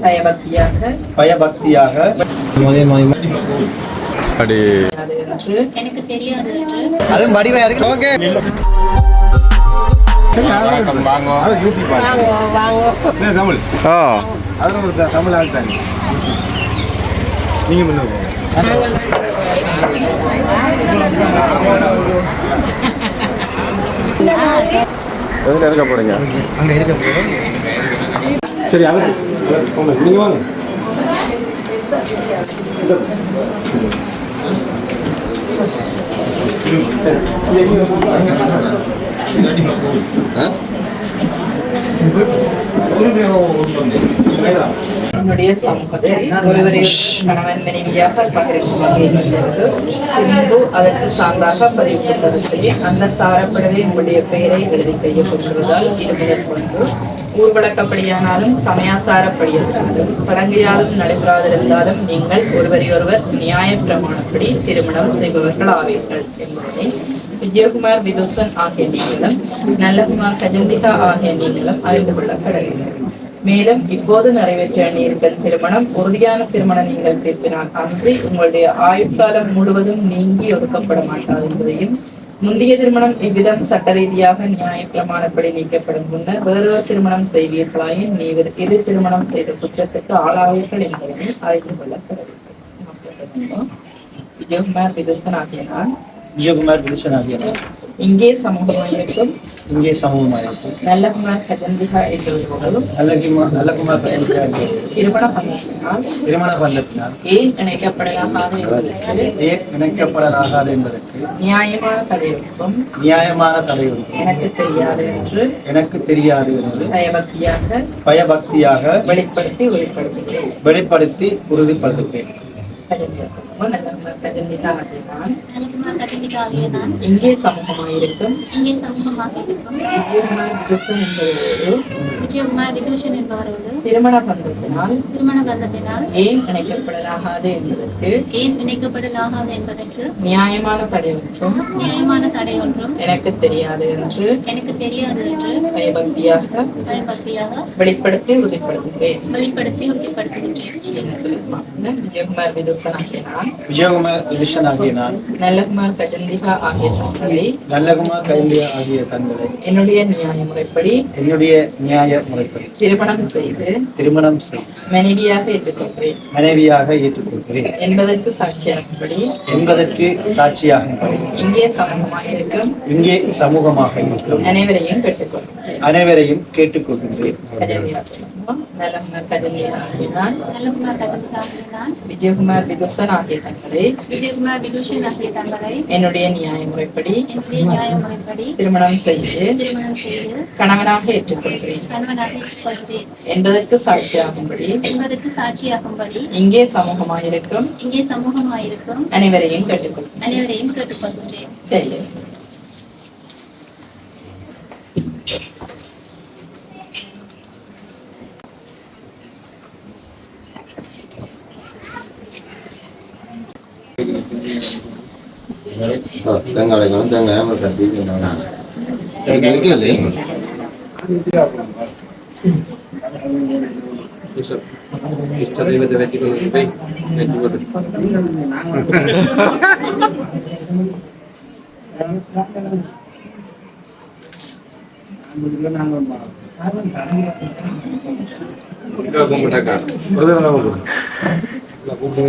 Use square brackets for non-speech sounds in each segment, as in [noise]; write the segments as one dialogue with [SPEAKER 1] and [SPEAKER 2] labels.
[SPEAKER 1] பயபக்தியாக
[SPEAKER 2] பயபக்தியாக
[SPEAKER 1] அது
[SPEAKER 3] எனக்கு தெரியாது அது
[SPEAKER 2] அதுவும் இருக்கு ஓகே தமிழ் ஆள் தானே நீங்க முன்ன
[SPEAKER 4] எதுல இருக்க போறீங்க
[SPEAKER 2] அங்க இருக்க சரி அவர் நீங்க வாங்க
[SPEAKER 1] என்னுடைய சமூகத்தில் ஒருவரை கணவன் மனைவியாக பகிர்ந்து பின்பு அதற்கு சான்றாக பதிவு கொண்டதில்லை அந்த சாரப்படவே உங்களுடைய பெயரை எழுதி கையப்பட்டுள்ளதால் இருமுதல் கொண்டு ஊர்வலக்கப்படியானாலும் சமயாசாரப்படியிருந்தாலும் சடங்கு யாரும் நடைபெறாதிருந்தாலும் நீங்கள் ஒருவரையொருவர் நியாய பிரமாணப்படி திருமணம் செய்பவர்கள் ஆவீர்கள் என்பதனை விஜயகுமார் விதுசன் ஆகிய நீங்களும் நல்லகுமார் கஜந்திகா ஆகிய நீங்களும் அறிந்து கொள்ள கடவுள். மேலும் இப்போது நிறைவேற்ற எண்ணியிருக்கும் திருமணம் உறுதியான திருமணம் நீங்கள் தீர்ப்பினால் அன்றி உங்களுடைய ஆயுட்காலம் முழுவதும் நீங்கி ஒதுக்கப்பட மாட்டாது என்பதையும் முந்தைய திருமணம் இவ்விதம் சட்ட ரீதியாக நியாய பிரமாணப்படி நீக்கப்படும் முன்னர் வேறொரு திருமணம் செய்வீர்களாயின் நீ இரு திருமணம் செய்த குற்றத்துக்கு ஆளாவீர்கள் என்பதனை அறிந்து கொள்ள கடவுள் விஜயகுமார் விதுசன் ஆகிய நான்
[SPEAKER 2] ஜியோகுமார் வில்சன் ஆகியவர்
[SPEAKER 1] இங்கே சமூகமாயிருக்கும்
[SPEAKER 2] இங்கே ஆகியவர்
[SPEAKER 1] திருமண பந்தத்தினால் ஏன் இணைக்கப்படலாகாது என்பதற்கு நியாயமான தடையொழுக்கும்
[SPEAKER 2] நியாயமான தலைவருக்கு
[SPEAKER 1] எனக்கு தெரியாது என்று
[SPEAKER 2] எனக்கு தெரியாது என்று
[SPEAKER 1] பயபக்தியாக
[SPEAKER 2] பயபக்தியாக
[SPEAKER 1] வெளிப்படுத்தி வெளிப்படுத்துகிறேன்
[SPEAKER 2] வெளிப்படுத்தி உறுதிப்படுத்துகிறேன்.
[SPEAKER 1] ஆகிய நான்
[SPEAKER 3] நலகுமார் கதிரிகா ஆகிய நான்
[SPEAKER 1] இங்கே சமூகமாயிருக்கும்.
[SPEAKER 3] இங்கே சமூகமாக இருக்கும்
[SPEAKER 1] விஜயகுமார் விதுசன் என்பவரோடு
[SPEAKER 3] விஜயகுமார் விதூஷன் என்பவரோடு
[SPEAKER 1] திருமண பந்தத்தினால்
[SPEAKER 3] திருமண பந்தத்தினால்
[SPEAKER 1] ஏன் இணைக்கப்படலாகாது என்பதற்கு
[SPEAKER 3] ஏன் இணைக்கப்படலாகாது என்பதற்கு
[SPEAKER 1] நியாயமான தடையொன்றும்
[SPEAKER 3] நியாயமான தடை ஒன்றும்
[SPEAKER 1] எனக்கு தெரியாது என்று
[SPEAKER 3] எனக்கு தெரியாது என்று
[SPEAKER 1] பயபக்தியாக
[SPEAKER 3] பயபக்தியாக
[SPEAKER 1] வெளிப்படுத்தி உறுதிப்படுத்துகிறேன்.
[SPEAKER 3] வெளிப்படுத்தி
[SPEAKER 1] சொல்லிருப்பாங்க? விஜயகுமார் விதுசன் ஆகிய நான்
[SPEAKER 2] விஜயகுமார் வில்சன் ஆகிய நான்.
[SPEAKER 1] நல்லகுமார் ஆகிய தங்களை
[SPEAKER 2] நல்லகுமார் கைந்தியா ஆகிய தங்களை
[SPEAKER 1] என்னுடைய நியாய முறைப்படி
[SPEAKER 2] என்னுடைய நியாய முறைப்படி.
[SPEAKER 1] திருமணம் செய்து
[SPEAKER 2] திருமணம் செய்து.
[SPEAKER 1] மனைவியாக ஏற்றுக்கொள்கிறேன்.
[SPEAKER 2] மனைவியாக ஏற்றுக்கொள்கிறேன்.
[SPEAKER 1] என்பதற்கு சாட்சியாகும்படி
[SPEAKER 2] என்பதற்கு சாட்சியாகும்படி.
[SPEAKER 1] இங்கே சமூகமாயிருக்கும்
[SPEAKER 2] இங்கே சமூகமாக இருக்கும்.
[SPEAKER 1] அனைவரையும் கேட்டுக்கொள்கிறேன்.
[SPEAKER 2] அனைவரையும் கேட்டுக்கொள்கிறேன்.
[SPEAKER 1] நான்
[SPEAKER 3] நலகுமார் கதிரிகா ஆகிய நான்
[SPEAKER 1] விஜயகுமார் விதுசன் ஆகிய தங்களை
[SPEAKER 3] விஜயகுமார் விதூஷன் ஆகிய தங்களை
[SPEAKER 1] என்னுடைய நியாய முறைப்படி
[SPEAKER 3] என்னுடைய நியாய முறைப்படி
[SPEAKER 1] திருமணம் செய்து
[SPEAKER 3] திருமணம் செய்து
[SPEAKER 1] கணவனாக ஏற்றுக்கொள்கிறேன்
[SPEAKER 3] கணவனாக ஏற்றுக்கொள்கிறேன்
[SPEAKER 1] என்பதற்கு சாட்சியாகும்படி
[SPEAKER 3] என்பதற்கு சாட்சியாகும்படி
[SPEAKER 1] இங்கே சமூகமாயிருக்கும்
[SPEAKER 3] இங்கே சமூகமாயிருக்கும்
[SPEAKER 1] அனைவரையும் கேட்டுக்கொள்கிறேன்
[SPEAKER 3] அனைவரையும் கேட்டுக்கொள்கின்றேன்
[SPEAKER 1] சரி
[SPEAKER 4] தேங்காய் அடைக்கணும் தேங்காய்
[SPEAKER 5] அப்புறம்
[SPEAKER 4] ஒரு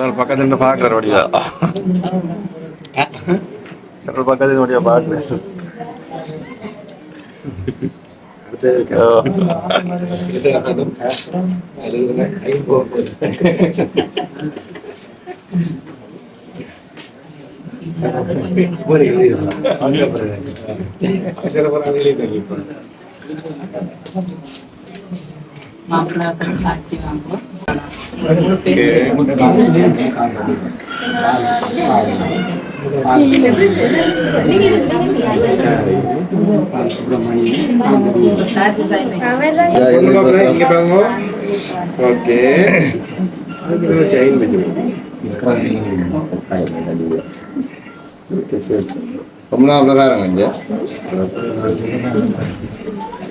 [SPEAKER 4] நாள் பக்கத்துல இருந்து பார்க்குற வழியா ஒரு பக்கத்துல வழியா பார்க்குறேன்
[SPEAKER 1] மாப்பிள்ளாக்கள் தெரியும் வாங்குவோம் மூணு பேர் சாட்சி sign
[SPEAKER 5] இங்க பாருங்க ஓகே செயின் வச்சு
[SPEAKER 4] சரி சரி ரொம்ப அவ்வளோ காரங்க இங்கே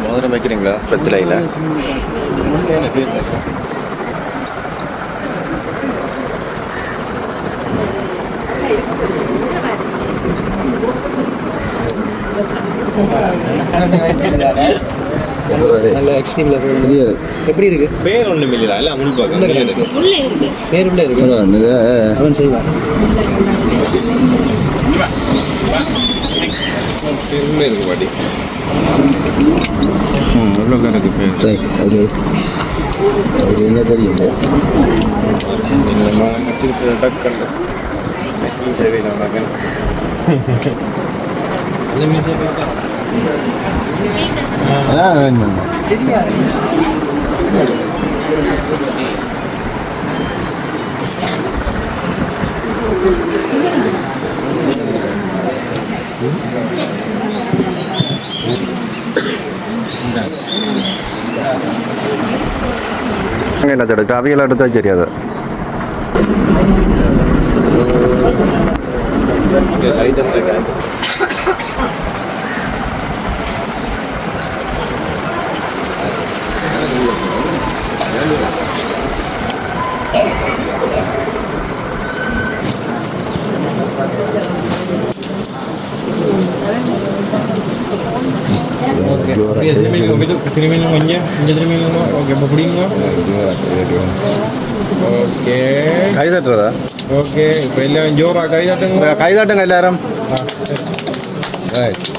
[SPEAKER 4] மோதிரம் வைக்கிறீங்களா பத்திலையில் Thank you.
[SPEAKER 2] நல்ல எக்ஸ்ட்ரீம் லெவல் எப்படி இருக்கு?
[SPEAKER 5] பேர் ஒன்றும் இல்லையா இல்லை முன் பார்க்க
[SPEAKER 2] பேர் உள்ள இருக்கு. அவன் செய்வான்.
[SPEAKER 5] இருக்கு பாட்டி.
[SPEAKER 4] ம் எவ்வளோ காரக்கு பேர்?
[SPEAKER 2] அப்படி அப்படி என்ன தெரியும்.
[SPEAKER 5] டக்கல்ல சரி நான் [laughs]
[SPEAKER 4] என்ன எடுக்க அவையெல்லாம் எடுத்தா தெரியாது
[SPEAKER 5] திரும்பி கொஞ்சம் கொஞ்சம் திரும்பி ஓகே இப்போ பிடிங்க ஓகே.
[SPEAKER 4] கை தட்டுறதா?
[SPEAKER 5] ஓகே. இப்போ எல்லாம் ஜோரா கை தட்டுங்க.
[SPEAKER 4] கை தட்டுங்க எல்லாரும்.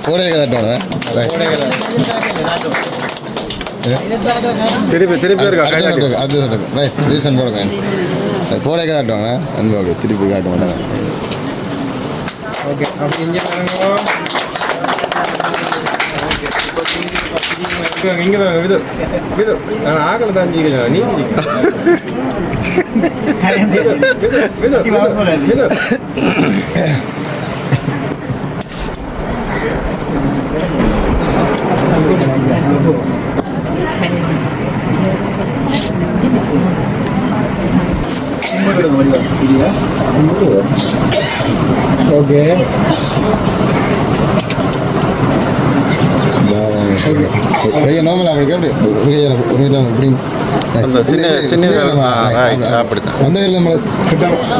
[SPEAKER 4] கூட தட்டணும் திருப்பி திருப்பி இருக்கா கை தட்டு.
[SPEAKER 6] அது சொல்லுங்க ரைட் ரீசன் போடுங்க. கோடை காட்டுவாங்க அன்பு அப்படி திருப்பி காட்டுவாங்க
[SPEAKER 5] ஓகே அப்படி இங்கே பாருங்க இங்கே தான் விடு விடு நான் ஆகல தான் ஜீக்கலாம் நீ விடு விடு விடு விடு ஓகே
[SPEAKER 6] கையை நோமல் அப்படி கேட்டு ஒரு கையில் ஒரு கையில் அப்படி
[SPEAKER 4] அந்த சின்ன சின்ன அப்படித்தான்.
[SPEAKER 6] அந்த நம்மளை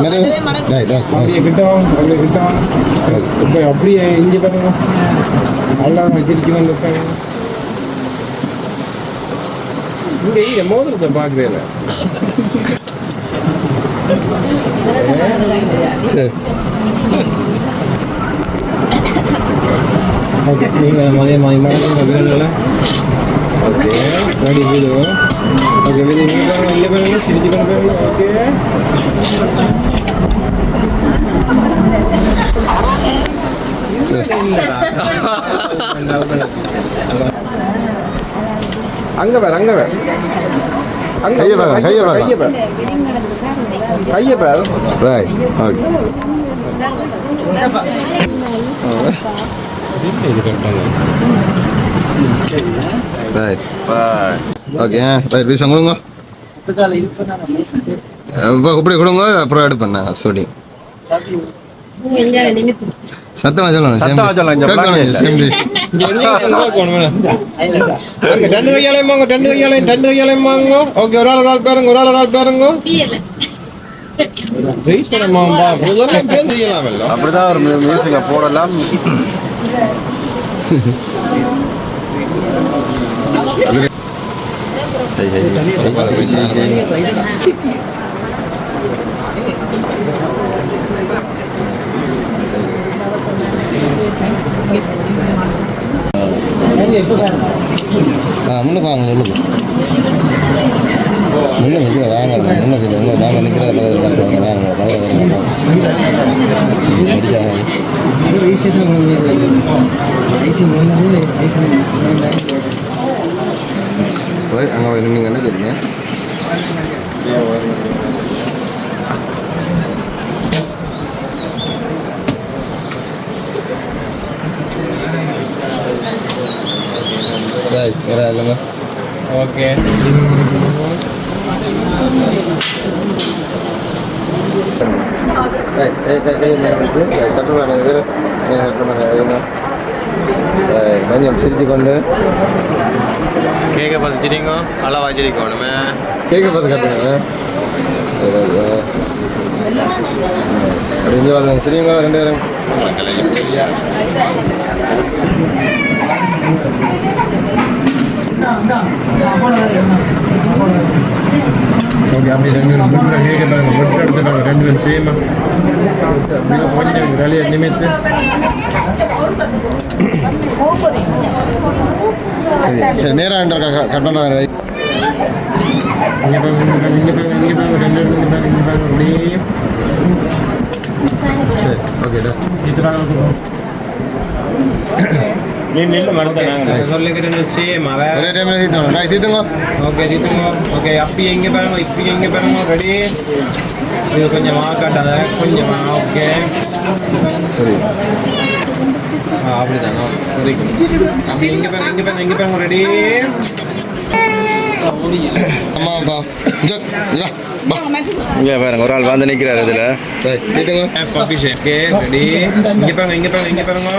[SPEAKER 6] நிறைய ரைட்
[SPEAKER 5] அப்படியே கிட்ட அப்படியே கிட்ட இப்போ அப்படியே இங்கே பாருங்க. நல்லா உட்காருங்க. இங்க இங்க மோதிரத்தை பார்க்குறேன்.
[SPEAKER 6] சரி.
[SPEAKER 5] ஓகே நீங்கள் வீடுல ஓகே வீடு இங்கே பாருங்க இங்கே பாருங்க சிரிச்சு கொண்டு பாருங்க ஓகே அங்க பாரு. அங்க பாரு அங்க
[SPEAKER 4] கையை பாரு, கையை பாரு.
[SPEAKER 5] கையை பாரு. கையை பாரு
[SPEAKER 4] ரைட் ஓகே
[SPEAKER 5] இது கரெக்டாக
[SPEAKER 6] ரைட் ஓகே ரைட் ரீசன் கொடுங்க. இப்போ இப்படி கொடுங்க. அப்புறம் எடுப்பேன் சொல்லி சத்தமாக சொல்லணும்
[SPEAKER 4] சத்தமா சொல்லணும்,
[SPEAKER 5] ரெண்டு கையாலையும் வாங்க ரெண்டு கையாலையும் ரெண்டு கையாலையும் வாங்க. ஓகே ஒரு ஆள் ஒரு ஆள் பாருங்க ஒரு ஆள் ஒரு ஆள் பாருங்க.
[SPEAKER 4] அப்படிதான் ஒரு போடலாம். [laughs]
[SPEAKER 6] முன்னுக்கு வாங்க சொல்லுங்க முன்ன நிற்கிற வாங்க முன்ன நிற்கிற நாங்கள் நிற்கிற வாங்க.
[SPEAKER 5] ரிஜிஸ்ட்ரேஷன் ஐசிங் ஒன்று ஐசிங்
[SPEAKER 6] போய் அங்கே போய் நின்று என்ன தெரியுங்க இல்லைங்க
[SPEAKER 5] ஓகே
[SPEAKER 6] ஏய் ஏய் கை கை மேலே விட்டு கட்டுமான வேறு கட்டுமான வேணும் கொஞ்சம் சிரித்து கொண்டு
[SPEAKER 5] கேக்க அளவா வச்சிருக்கணுமே
[SPEAKER 6] கேட்க பார்த்து கட்டுங்க. அப்படி இங்கே வாங்க சரிங்களா ரெண்டு பேரும்.
[SPEAKER 5] ஓகே அப்படி ரெண்டு பேரும் முட்டை கேட்க பாருங்க. முட்டை எடுத்துட்டாங்க ரெண்டு பேரும் சேமா கொஞ்சம் வேலையை நிமித்து
[SPEAKER 6] சரி சரி நேராக கட்டணம்
[SPEAKER 5] இங்கே பாருங்க இங்கே பாருங்க இங்கே பாருங்க இங்கே பாருங்க ரெண்டு பேரும் இங்கே பாருங்க இங்கே பாருங்க அப்படியே
[SPEAKER 6] சரி ஓகே
[SPEAKER 5] சித்ரா நீ நில்லு மறந்துட்டாங்க சொல்லிக்கிறேன் சேம் அவன்
[SPEAKER 6] ஒரே டைமில் தீர்த்தோம் நான் தீர்த்துங்க
[SPEAKER 5] ஓகே தீத்துங்க ஓகே அப்பி எங்கே பாருங்க இப்போ எங்கே பாருங்க ரெடி இது கொஞ்சம் காட்டாத கொஞ்சமா ஓகே
[SPEAKER 6] சரி
[SPEAKER 5] ஆ அப்படிதாங்க புரியும் அப்படி எங்கே பாருங்க எங்கே பாருங்க எங்கே பாருங்க ரெடி
[SPEAKER 6] அம்மா அப்பா இங்கே வா வா
[SPEAKER 4] இங்கே பாருங்க ஒரு ஆள் வந்து நிற்கிறாரு இதில்
[SPEAKER 6] சரி தீர்த்துங்க
[SPEAKER 5] பப்பி ஷேக்கு ரெடி இங்கே பாருங்க இங்கே பாருங்க இங்கே பாருங்க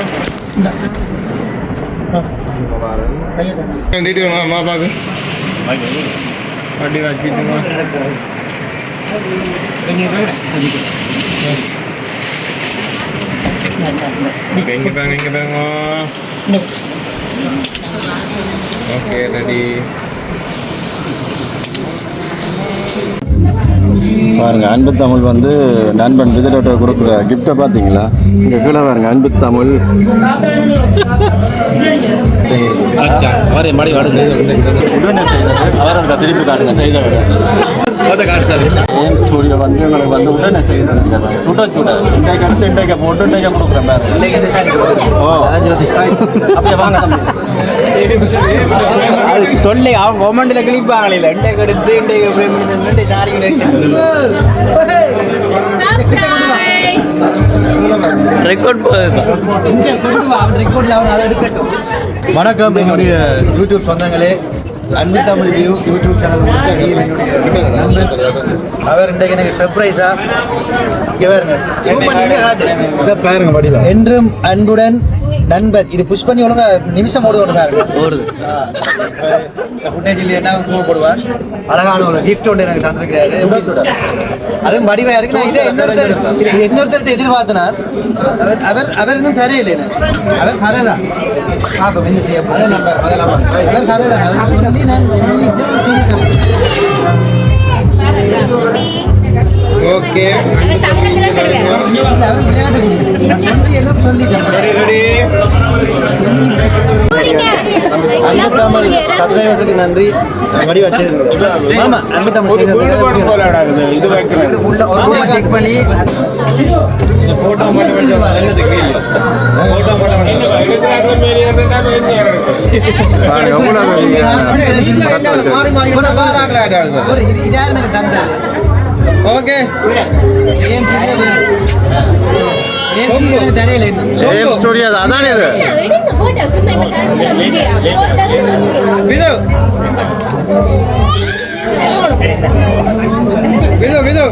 [SPEAKER 6] தீர்த்துங்க மா பாக்கு
[SPEAKER 5] அப்படி வச்சுட்டுங்க ஓகே இங்கே பாருங்க இங்கே பாருங்க ஓகே ரெடி
[SPEAKER 4] பாருங்க அன்பு தமிழ் வந்து நண்பன் விதிலோட்ட கொடுக்குற கிஃப்ட்டை பார்த்தீங்களா இங்கே கீழே பாருங்க அன்பு தமிழ் உடனே செய்தது திருப்பி காட்டுங்க செய்தவர் ஏன் ஸ்டூடியோ வந்து எங்களுக்கு வந்து உடனே செய்தது சுட சுட இன்றைக்கு அடுத்து இன்றைக்கு போட்டு இன்றைக்கு கொடுக்குறேன் ஓ அப்படியே வாங்க
[SPEAKER 7] சொல்லி அவங்க கொமெண்ட்ல கிளிப்பாங்களே இன்றைக்கு எடுத்து இன்றைக்கு பண்ணி சாரி ரெக்கார்ட்
[SPEAKER 2] ரெக்கார்ட்ல அவர் அதை எடுக்கட்டும். வணக்கம் என்னுடைய யூடியூப் சொந்தங்களே. அன்பு தமிழ் வியூ யூடியூப் சேனல் அவர் இன்றைக்கு எனக்கு சர்ப்ரைஸா இங்க பாருங்க. என்றும் அன்புடன் நண்பன் இது புஷ் பண்ணி ஒழுங்கா நிமிஷம் ஓடு ஓடுதா. இருக்கு ஓடுது ஃபுட்டேஜ் இல்லையா பூ போடுவான் அழகான ஒரு கிஃப்ட் ஒன்று எனக்கு தந்திருக்கிறாரு. அதுவும் வடிவா இருக்கு. நான் இதை இன்னொருத்தர் இது இன்னொருத்தர்கிட்ட எதிர்பார்த்தனார். அவர் அவர் அவர் இன்னும் கரையில அவர் கரை தான் பார்ப்போம் என்ன செய்ய போறோம். நம்பர் முதல் நம்பர் அவர் கரை தான் சொல்லி நான் சொல்லி எல்லாம்
[SPEAKER 5] ரெடி
[SPEAKER 2] அன்பு தமிழ் சப்ஸ்கிரைபர்ஸுக்கு நன்றி ஆமா அன்பு தமிழ்
[SPEAKER 5] இது
[SPEAKER 2] உள்ள ஒரு
[SPEAKER 4] போட்டோ மட்டும் இல்லை போட்டோ மட்டும் எவ்வளோ
[SPEAKER 2] மாறி மாறி கூட பாராட்டுறாங்க. ஒரு இது இதா எனக்கு தந்தது
[SPEAKER 4] ஓகே
[SPEAKER 2] ஏன் செய்யல? ஏன் செய்யல தெரியல இன்னும்.
[SPEAKER 4] சேம் ஸ்டோரி அது அதானே இது
[SPEAKER 5] விது விது விது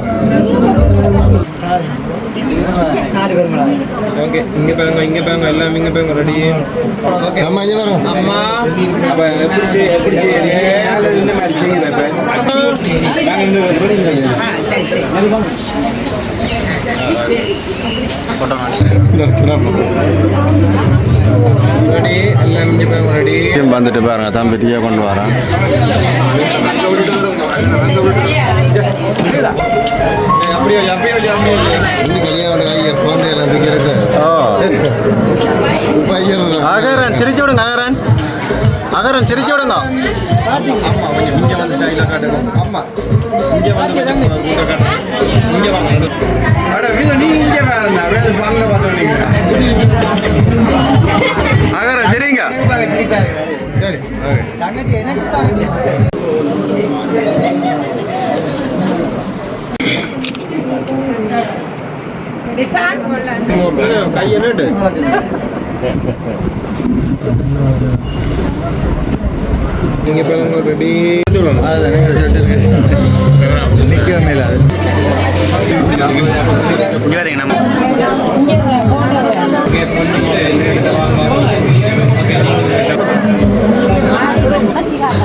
[SPEAKER 4] வந்துட்டு பாருங்க தம்பி தீய கொண்டு வரான்
[SPEAKER 5] அப்படியே அப்படியே
[SPEAKER 6] இன்னும் கல்யாணம் ஐயர் குழந்தை எல்லாம் தூக்கி எடுக்க.
[SPEAKER 4] ஓ
[SPEAKER 6] இப்போ ஐயர்
[SPEAKER 4] நகரன் சிரிச்சு விடு நகரன். அகரம் சிரிக்க விடுங்க.
[SPEAKER 2] ஆமா கொஞ்சம் இங்க வந்து ஸ்டைலா காட்டுங்க ஆமா
[SPEAKER 5] இங்க வந்து கூட காட்டுறேன். இங்க வாங்க அட வீடு நீ இங்க வேறண்ணா வேற அங்க பார்த்தோம்
[SPEAKER 4] அகரம் சரிங்க. சரி
[SPEAKER 2] தங்கச்சி எனக்கு பாருங்க
[SPEAKER 5] நீங்க பாருங்க ரெடி
[SPEAKER 4] நிற்க மேல இங்கே வரீங்க நம்ம.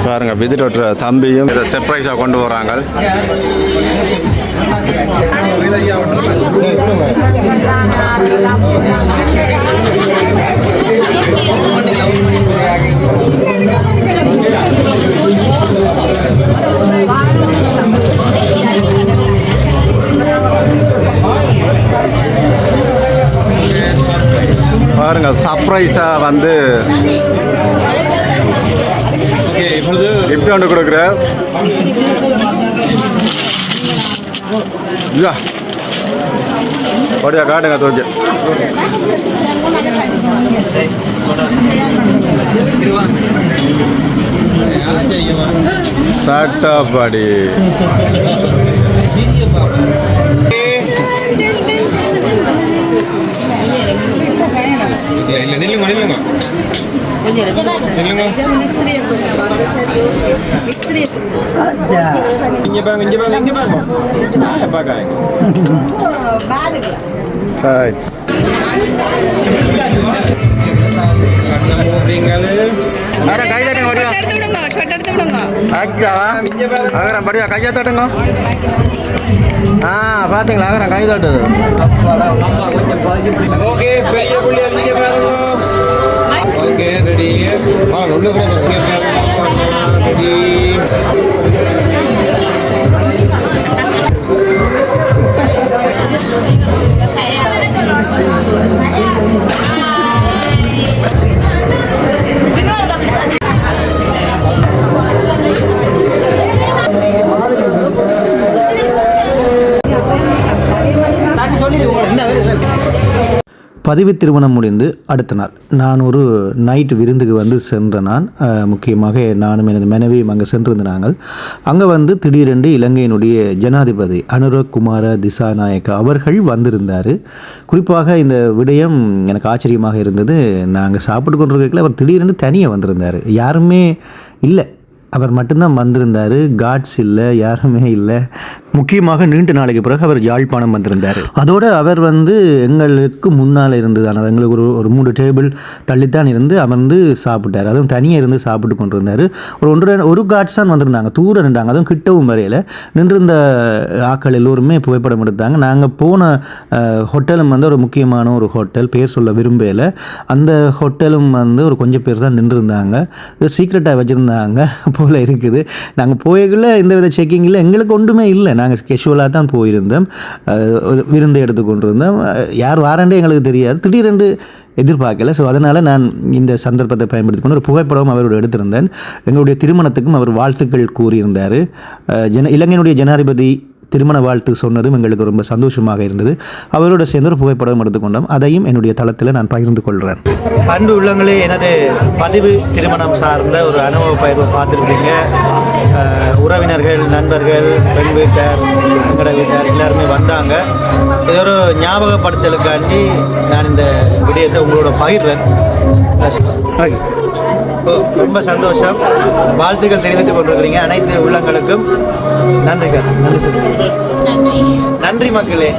[SPEAKER 4] பாருங்க விதிட் தம்பியும் இதை சர்ப்ரைஸாக கொண்டு வராங்க பாருங்க சர்ப்ரைஸாக வந்து கிஃப்ட் ஒன்று கொடுக்குற. இதா படியா காட்டுங்க தூக்கி. சாட்டாப்பாடி
[SPEAKER 5] இல்ல இல்ல நில்லுங்க நில்லுங்க நில்லுங்க இங்க பாருங்க இங்க பாருங்க இங்க பாருங்க நான் பார்க்கறேன்
[SPEAKER 4] சரி அகரம் கை தட்டுங்க படியா அகரம் படியா கையை தட்டுங்க. ஆ பார்த்தீங்களா அகரம் கை தட்டுது.
[SPEAKER 5] ஓகே பெரிய புள்ளி இங்க பாருங்க. Okay ready.
[SPEAKER 6] வாங்க உள்ள கூட
[SPEAKER 5] ரெடி.
[SPEAKER 8] பதிவு திருமணம் முடிந்து அடுத்த நாள். நான் ஒரு நைட் விருந்துக்கு வந்து சென்ற நான் முக்கியமாக நானும் எனது மனைவியும் அங்கே சென்றிருந்த நாங்கள். அங்கே வந்து திடீரென்று இலங்கையினுடைய ஜனாதிபதி அனுரக் குமார திசாநாயக்க அவர்கள் வந்திருந்தார். குறிப்பாக இந்த விடயம் எனக்கு ஆச்சரியமாக இருந்தது. நாங்கள் சாப்பிட்டு கொண்டிருக்கல அவர் திடீரென்று தனியாக வந்திருந்தார். யாருமே இல்லை. அவர் மட்டும்தான் வந்திருந்தார். காட்ஸ் இல்லை யாருமே இல்லை. முக்கியமாக நீண்ட நாளைக்கு பிறகு அவர் யாழ்ப்பாணம் வந்திருந்தார். அதோடு அவர் வந்து எங்களுக்கு முன்னால் இருந்தது எங்களுக்கு ஒரு ஒரு மூணு டேபிள் தள்ளித்தான் இருந்து அமர்ந்து சாப்பிட்டார். அதுவும் தனியாக இருந்து சாப்பிட்டு கொண்டிருந்தார். ஒரு ஒன்று ஒரு காட்ஸ் தான் வந்திருந்தாங்க. தூரம் நின்றாங்க. அதுவும் கிட்டவும் வரையில். நின்றிருந்த ஆட்கள் எல்லோருமே புகைப்படம் எடுத்தாங்க. நாங்கள் போன ஹோட்டலும் வந்து ஒரு முக்கியமான ஒரு ஹோட்டல் பேர் சொல்ல விரும்பல. அந்த ஹோட்டலும் வந்து ஒரு கொஞ்சம் பேர் தான் நின்றுருந்தாங்க. சீக்ரெட்டாக வச்சுருந்தாங்க. [laughs] போல் இருக்குது. நாங்கள் போயக்குள்ளே இந்த வித செக்கிங்கில் எங்களுக்கு ஒன்றுமே இல்லை. நாங்கள் கெஷுவலாக தான் போயிருந்தோம். ஒரு விருந்து எடுத்து கொண்டிருந்தோம். யார் வாரண்டே எங்களுக்கு தெரியாது. திடீரென்று எதிர்பார்க்கல. ஸோ அதனால் நான் இந்த சந்தர்ப்பத்தை பயன்படுத்தி கொண்டு ஒரு புகைப்படம் அவரோட எடுத்திருந்தேன். எங்களுடைய திருமணத்துக்கும் அவர் வாழ்த்துக்கள் கூறியிருந்தார். ஜன இலங்கையினுடைய ஜனாதிபதி திருமண வாழ்த்து சொன்னதும் எங்களுக்கு ரொம்ப சந்தோஷமாக இருந்தது. அவரோட சேர்ந்து ஒரு புகைப்படம் எடுத்துக்கொண்டோம். அதையும் என்னுடைய தளத்தில் நான் பகிர்ந்து கொள்கிறேன் அன்பு உள்ளங்களே எனது பதிவு திருமணம் சார்ந்த ஒரு அனுபவ பயிர்வை பார்த்துருக்கீங்க உறவினர்கள் நண்பர்கள் பெண் வீட்டார் எங்களோட வீட்டார் எல்லாருமே வந்தாங்க. இது ஒரு ஞாபகப்படுத்தலுக்காண்டி நான் இந்த விடயத்தை உங்களோட பகிர்றேன். ரொம்ப சந்தோஷம். வாழ்த்துக்கள் தெரிவித்துக் கொண்டிருக்கிறீங்க அனைத்து உள்ளங்களுக்கும். நன்றிகள் நன்றி. சொல்லுங்கள்
[SPEAKER 3] நன்றி.
[SPEAKER 8] நன்றி மக்களே.